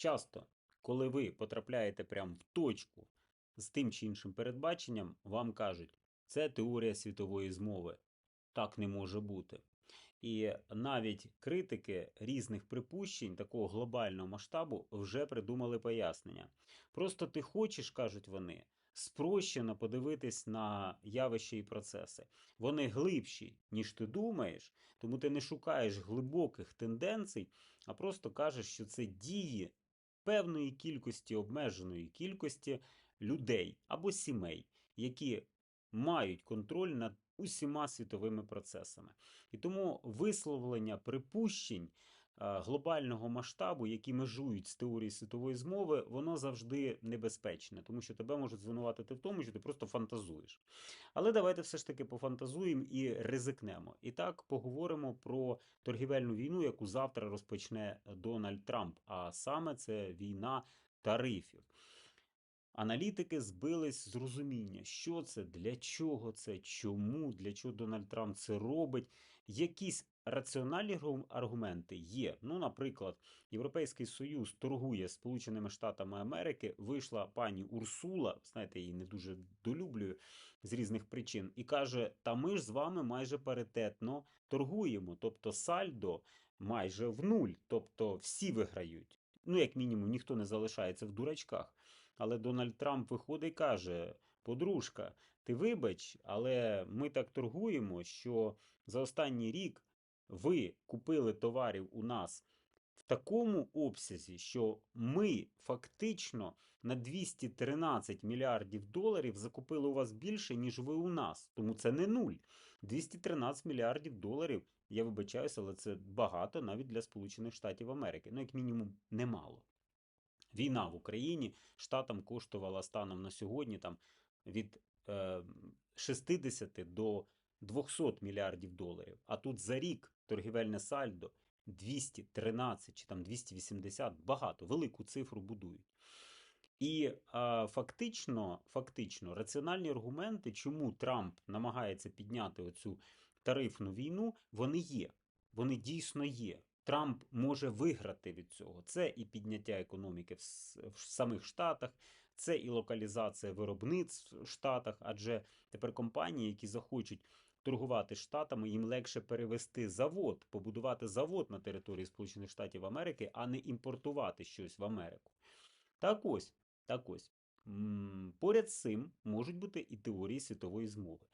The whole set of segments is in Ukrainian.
Часто, коли ви потрапляєте прямо в точку з тим чи іншим передбаченням, вам кажуть, це теорія світової змови. Так не може бути. І навіть критики різних припущень такого глобального масштабу вже придумали пояснення. Просто ти хочеш, кажуть вони, спрощено подивитись на явища і процеси. Вони глибші, ніж ти думаєш, тому ти не шукаєш глибоких тенденцій, а просто кажеш, що це дії певної кількості, обмеженої кількості людей або сімей, які мають контроль над усіма світовими процесами. І тому висловлення припущень глобального масштабу, які межують з теорією світової змови, воно завжди небезпечне, тому що тебе можуть звинуватити в тому, що ти просто фантазуєш. Але давайте все ж таки пофантазуємо і ризикнемо. І так поговоримо про торгівельну війну, яку завтра розпочне Дональд Трамп. А саме це війна тарифів. Аналітики збились з розуміння, що це, для чого це, чому, для чого Дональд Трамп це робить. Якісь раціональні аргументи є. Ну, наприклад, Європейський Союз торгує Сполученими Штатами Америки. Вийшла пані Урсула, знаєте, її не дуже долюблюю з різних причин, і каже: Та ми ж з вами майже паритетно торгуємо. Тобто сальдо майже в нуль, тобто всі виграють. Ну, як мінімум, ніхто не залишається в дурачках. Але Дональд Трамп виходить і каже: подружка, ти вибач, але ми так торгуємо, що за останній рік ви купили товарів у нас в такому обсязі, що ми фактично на 213 мільярдів доларів закупили у вас більше, ніж ви у нас. Тому це не нуль. 213 мільярдів доларів. Я вибачаюся, але це багато навіть для Сполучених Штатів Америки. Ну, як мінімум, немало. Війна в Україні штатам коштувала станом на сьогодні там від е, 60 до 200 мільярдів доларів. А тут за рік торгівельне сальдо 213 чи там 280, багато, велику цифру будують. І а, фактично, фактично, раціональні аргументи, чому Трамп намагається підняти оцю тарифну війну, вони є. Вони дійсно є. Трамп може виграти від цього. Це і підняття економіки в, самих Штатах, це і локалізація виробництв в Штатах, адже тепер компанії, які захочуть торгувати Штатами, їм легше перевести завод, побудувати завод на території Сполучених Штатів Америки, а не імпортувати щось в Америку. Так ось, так ось. Поряд з цим можуть бути і теорії світової змови.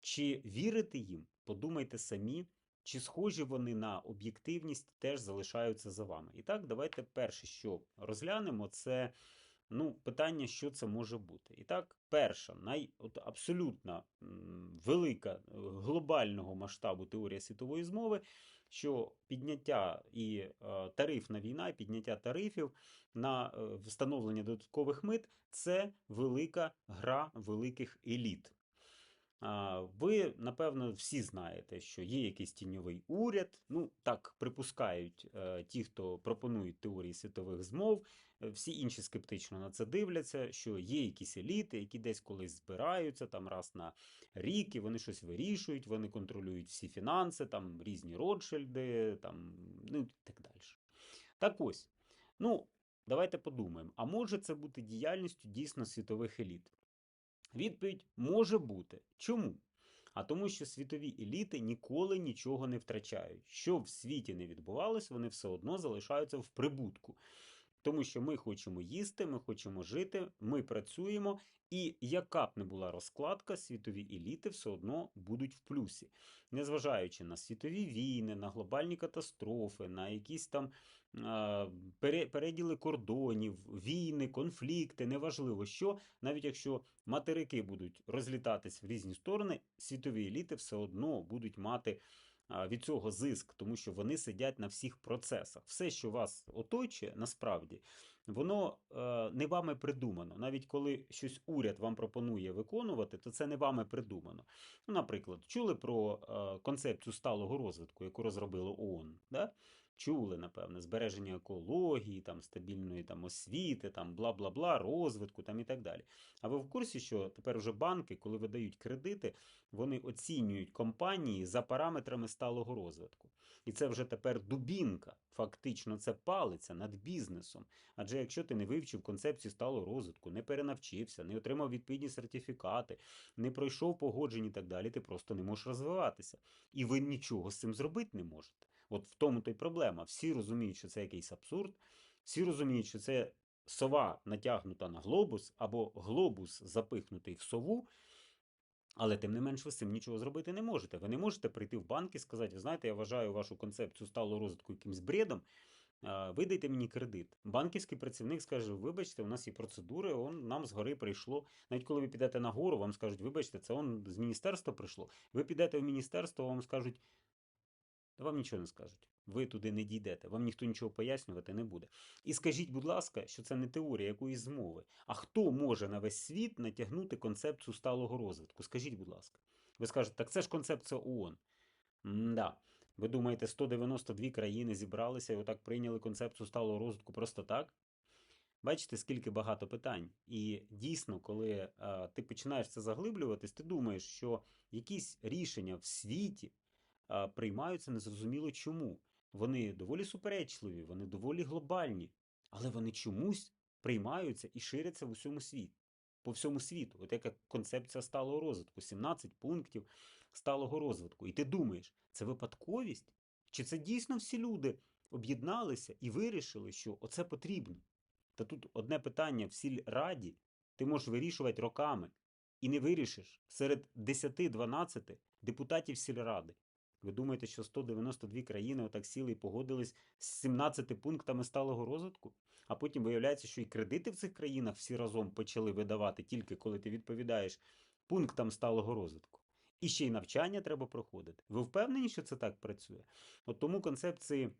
Чи вірите їм? Подумайте самі, чи схожі вони на об'єктивність, теж залишаються за вами. І так, давайте перше, що розглянемо, це ну, питання, що це може бути. І так, перша, най, от абсолютно велика е, глобального масштабу теорія світової змови, що підняття і е, тарифна війна, і підняття тарифів на е, встановлення додаткових мит це велика гра великих еліт. Ви, напевно, всі знаєте, що є якийсь тіньовий уряд. Ну, так припускають е, ті, хто пропонують теорії світових змов. Е, Всі інші скептично на це дивляться, що є якісь еліти, які десь колись збираються там раз на рік, і вони щось вирішують, вони контролюють всі фінанси, там різні Ротшильди, там, ну і так далі. Так ось, ну, давайте подумаємо, а може це бути діяльністю дійсно світових еліт? Відповідь може бути. Чому? А тому, що світові еліти ніколи нічого не втрачають. Що в світі не відбувалось, вони все одно залишаються в прибутку. Тому що ми хочемо їсти, ми хочемо жити, ми працюємо, і яка б не була розкладка, світові еліти все одно будуть в плюсі. Незважаючи на світові війни, на глобальні катастрофи, на якісь там пере- переділи кордонів, війни, конфлікти, неважливо що, навіть якщо материки будуть розлітатись в різні сторони, світові еліти все одно будуть мати від цього зиск, тому що вони сидять на всіх процесах. Все, що вас оточує, насправді, воно е, не вами придумано. Навіть коли щось уряд вам пропонує виконувати, то це не вами придумано. Ну, наприклад, чули про е, концепцію сталого розвитку, яку розробило ООН. Да? Чули, напевне, збереження екології, там, стабільної там, освіти, там, бла-бла-бла, розвитку там, і так далі. А ви в курсі, що тепер вже банки, коли видають кредити, вони оцінюють компанії за параметрами сталого розвитку. І це вже тепер дубінка. Фактично, це палиця над бізнесом. Адже якщо ти не вивчив концепцію сталого розвитку, не перенавчився, не отримав відповідні сертифікати, не пройшов погоджень і так далі, ти просто не можеш розвиватися. І ви нічого з цим зробити не можете. От в тому то й проблема. Всі розуміють, що це якийсь абсурд, всі розуміють, що це сова натягнута на глобус, або глобус запихнутий в сову. Але тим не менш ви з цим нічого зробити не можете. Ви не можете прийти в банк і сказати, ви знаєте, я вважаю вашу концепцію сталого розвитку якимсь бредом. Видайте мені кредит. Банківський працівник скаже: вибачте, у нас є процедури, он нам згори прийшло. Навіть коли ви підете на гору, вам скажуть, вибачте, це он з міністерства прийшло. Ви підете в міністерство, вам скажуть, та вам нічого не скажуть. Ви туди не дійдете, вам ніхто нічого пояснювати не буде. І скажіть, будь ласка, що це не теорія якоїсь змови. А хто може на весь світ натягнути концепцію сталого розвитку? Скажіть, будь ласка. Ви скажете, так це ж концепція ООН. Да. Ви думаєте, 192 країни зібралися і отак прийняли концепцію сталого розвитку просто так? Бачите, скільки багато питань. І дійсно, коли а, ти починаєш це заглиблюватись, ти думаєш, що якісь рішення в світі приймаються незрозуміло чому. Вони доволі суперечливі, вони доволі глобальні, але вони чомусь приймаються і ширяться в усьому світі. По всьому світу, от яка концепція сталого розвитку, 17 пунктів сталого розвитку. І ти думаєш, це випадковість? Чи це дійсно всі люди об'єдналися і вирішили, що оце потрібно? Та тут одне питання в сільраді ти можеш вирішувати роками і не вирішиш серед 10-12 депутатів сільради. Ви думаєте, що 192 країни отак сіли і погодились з 17 пунктами сталого розвитку? А потім виявляється, що і кредити в цих країнах всі разом почали видавати тільки коли ти відповідаєш пунктам сталого розвитку. І ще й навчання треба проходити. Ви впевнені, що це так працює? От тому концепції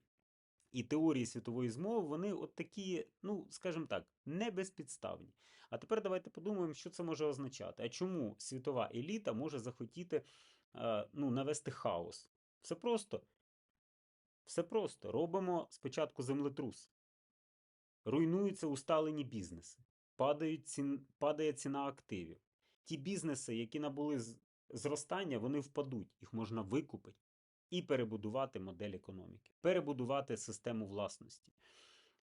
і теорії світової змови, вони от такі, ну, скажімо так, не безпідставні. А тепер давайте подумаємо, що це може означати. А чому світова еліта може захотіти ну, навести хаос? Все просто. Все просто. Робимо спочатку землетрус. Руйнуються усталені бізнеси, падають цін, падає ціна активів. Ті бізнеси, які набули зростання, вони впадуть, їх можна викупити і перебудувати модель економіки, перебудувати систему власності,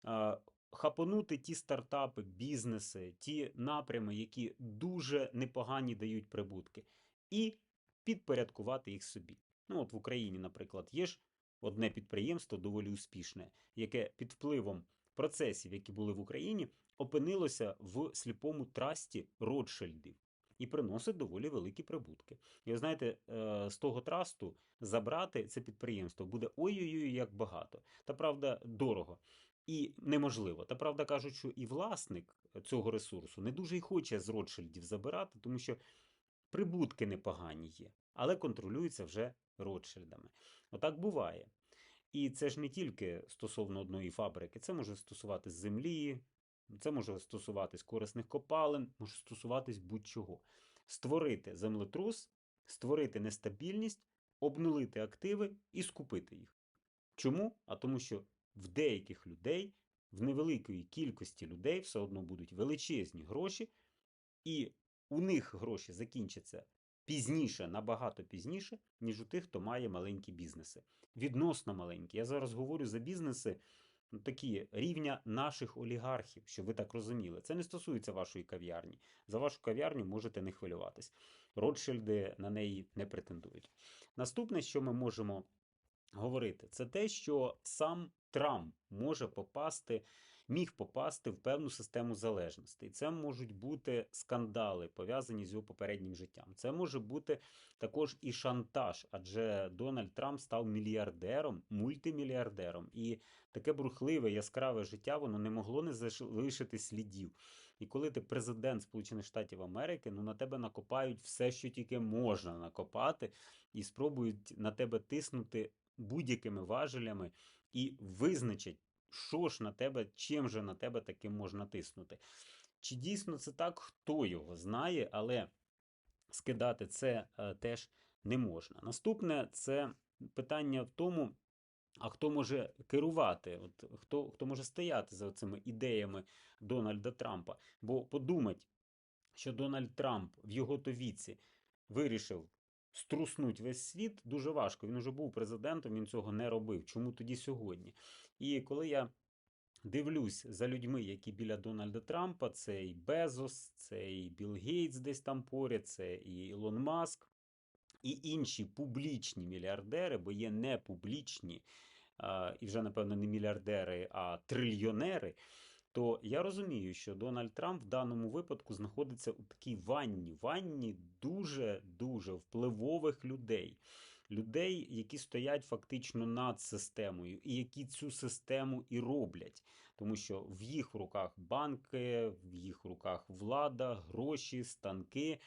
а, хапонути ті стартапи, бізнеси, ті напрями, які дуже непогані дають прибутки, і підпорядкувати їх собі. Ну, от в Україні, наприклад, є ж одне підприємство доволі успішне, яке під впливом процесів, які були в Україні, опинилося в сліпому трасті Ротшильдів і приносить доволі великі прибутки. І ви знаєте, е, з того трасту забрати це підприємство буде ой-ой-ой, як багато. Та правда, дорого. І неможливо. Та правда кажуть, що і власник цього ресурсу не дуже й хоче з Ротшильдів забирати, тому що прибутки непогані є, але контролюються вже Ротшильдами. Отак буває. І це ж не тільки стосовно одної фабрики, це може стосуватись землі, це може стосуватись корисних копалин, може стосуватись будь-чого. Створити землетрус, створити нестабільність, обнулити активи і скупити їх. Чому? А тому, що в деяких людей, в невеликої кількості людей все одно будуть величезні гроші, і у них гроші закінчаться пізніше, набагато пізніше, ніж у тих, хто має маленькі бізнеси. Відносно маленькі. Я зараз говорю за бізнеси ну, такі рівня наших олігархів, щоб ви так розуміли. Це не стосується вашої кав'ярні. За вашу кав'ярню можете не хвилюватись. Ротшильди на неї не претендують. Наступне, що ми можемо говорити, це те, що сам Трамп може попасти, міг попасти в певну систему залежностей. Це можуть бути скандали, пов'язані з його попереднім життям. Це може бути також і шантаж, адже Дональд Трамп став мільярдером, мультимільярдером. І таке брухливе, яскраве життя воно не могло не залишити слідів. І коли ти президент Сполучених Штатів Америки, ну на тебе накопають все, що тільки можна накопати, і спробують на тебе тиснути будь-якими важелями і визначать, що ж на тебе, чим же на тебе таким можна тиснути. Чи дійсно це так, хто його знає, але скидати це е, теж не можна. Наступне це питання в тому, а хто може керувати, От хто, хто може стояти за цими ідеями Дональда Трампа. Бо подумать, що Дональд Трамп в його то віці вирішив струснуть весь світ дуже важко. Він уже був президентом, він цього не робив. Чому тоді сьогодні? І коли я дивлюсь за людьми, які біля Дональда Трампа, це і Безос, це і Білл Гейтс десь там поряд, це і Ілон Маск, і інші публічні мільярдери, бо є не публічні, а, і вже, напевно, не мільярдери, а трильйонери. То я розумію, що Дональд Трамп в даному випадку знаходиться у такій ванні, ванні дуже-дуже впливових людей. Людей, які стоять фактично над системою, і які цю систему і роблять. Тому що в їх руках банки, в їх руках влада, гроші, станки,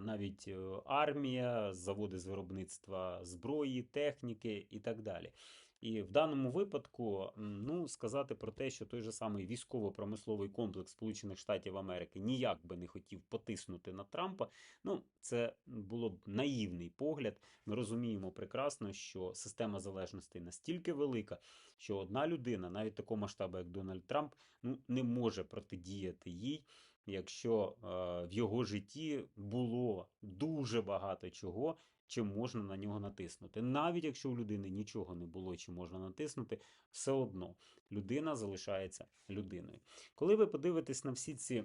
навіть е, армія, заводи з виробництва зброї, техніки і так далі. І в даному випадку, ну, сказати про те, що той же самий військово-промисловий комплекс Сполучених Штатів Америки ніяк би не хотів потиснути на Трампа, ну, це було б наївний погляд. Ми розуміємо прекрасно, що система залежностей настільки велика, що одна людина, навіть такого масштабу, як Дональд Трамп, ну, не може протидіяти їй. Якщо е, в його житті було дуже багато чого, чим можна на нього натиснути. Навіть якщо у людини нічого не було, чи можна натиснути, все одно людина залишається людиною. Коли ви подивитесь на всі ці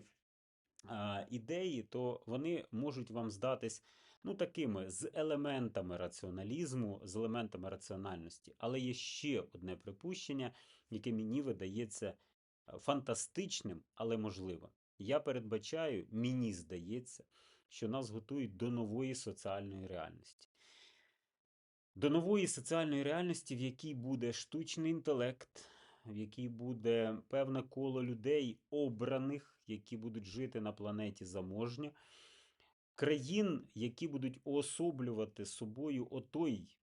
а, ідеї, то вони можуть вам здатись ну, такими з елементами раціоналізму, з елементами раціональності. Але є ще одне припущення, яке мені видається е, фантастичним, але можливим. Я передбачаю, мені здається, що нас готують до нової соціальної реальності. До нової соціальної реальності, в якій буде штучний інтелект, в якій буде певне коло людей, обраних, які будуть жити на планеті заможня, країн, які будуть уособлювати собою отой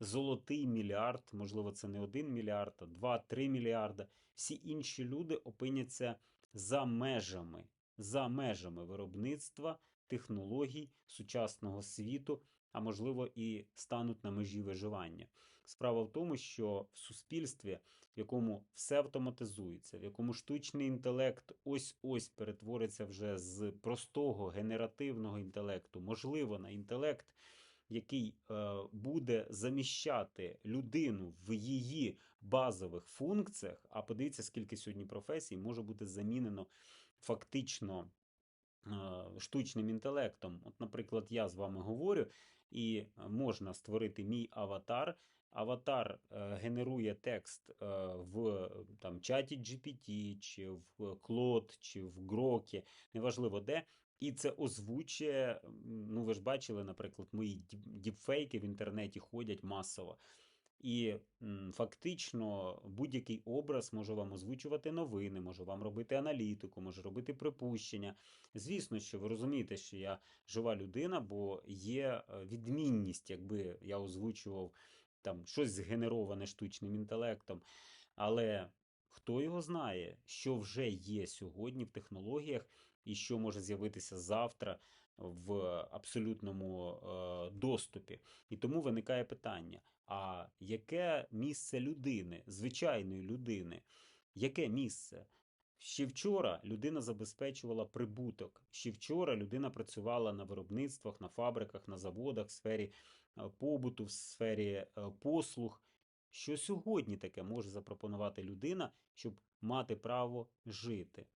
золотий мільярд, можливо, це не один мільярд, а два-три мільярда. Всі інші люди опиняться за межами, за межами виробництва технологій сучасного світу, а можливо і стануть на межі виживання. Справа в тому, що в суспільстві, в якому все автоматизується, в якому штучний інтелект ось-ось перетвориться вже з простого генеративного інтелекту, можливо, на інтелект, який е, буде заміщати людину в її базових функціях. А подивіться, скільки сьогодні професій може бути замінено фактично штучним інтелектом. От, наприклад, я з вами говорю, і можна створити мій аватар. Аватар е, генерує текст е, в там, чаті GPT, чи в Claude, чи в Грокі, неважливо де. І це озвучує. Ну, ви ж бачили, наприклад, мої діпфейки в інтернеті ходять масово. І фактично будь-який образ може вам озвучувати новини, може вам робити аналітику, може робити припущення. Звісно, що ви розумієте, що я жива людина, бо є е, відмінність, якби я озвучував там щось згенероване штучним інтелектом. Але хто його знає, що вже є сьогодні в технологіях і що може з'явитися завтра в абсолютному е, доступі. І тому виникає питання: а яке місце людини, звичайної людини? Яке місце? Ще вчора людина забезпечувала прибуток. Ще вчора людина працювала на виробництвах, на фабриках, на заводах, в сфері е, побуту, в сфері е, послуг. Що сьогодні таке може запропонувати людина, щоб мати право жити?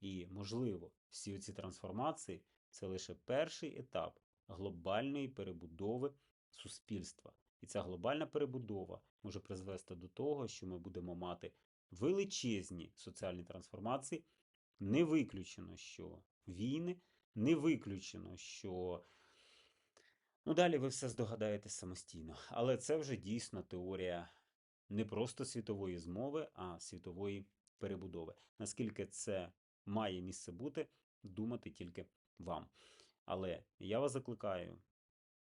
І, можливо, всі ці трансформації це лише перший етап глобальної перебудови суспільства. І ця глобальна перебудова може призвести до того, що ми будемо мати величезні соціальні трансформації. Не виключено, що війни, не виключено, що. Ну, далі ви все здогадаєтесь самостійно. Але це вже дійсно теорія не просто світової змови, а світової перебудови. Наскільки це має місце бути, думати тільки вам. Але я вас закликаю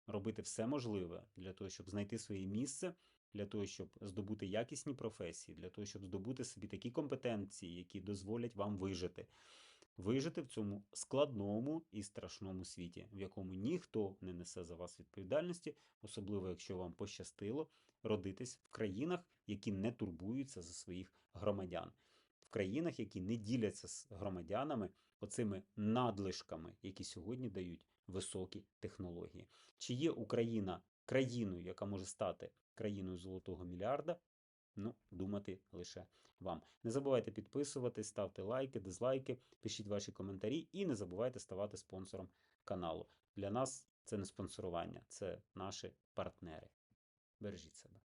робити все можливе для того, щоб знайти своє місце, для того, щоб здобути якісні професії, для того, щоб здобути собі такі компетенції, які дозволять вам вижити. Вижити в цьому складному і страшному світі, в якому ніхто не несе за вас відповідальності, особливо якщо вам пощастило родитись в країнах, які не турбуються за своїх громадян, в країнах, які не діляться з громадянами оцими надлишками, які сьогодні дають високі технології. Чи є Україна країною, яка може стати країною золотого мільярда? Ну, думати лише вам. Не забувайте підписуватись, ставте лайки, дизлайки, пишіть ваші коментарі і не забувайте ставати спонсором каналу. Для нас це не спонсорування, це наші партнери. Бережіть себе.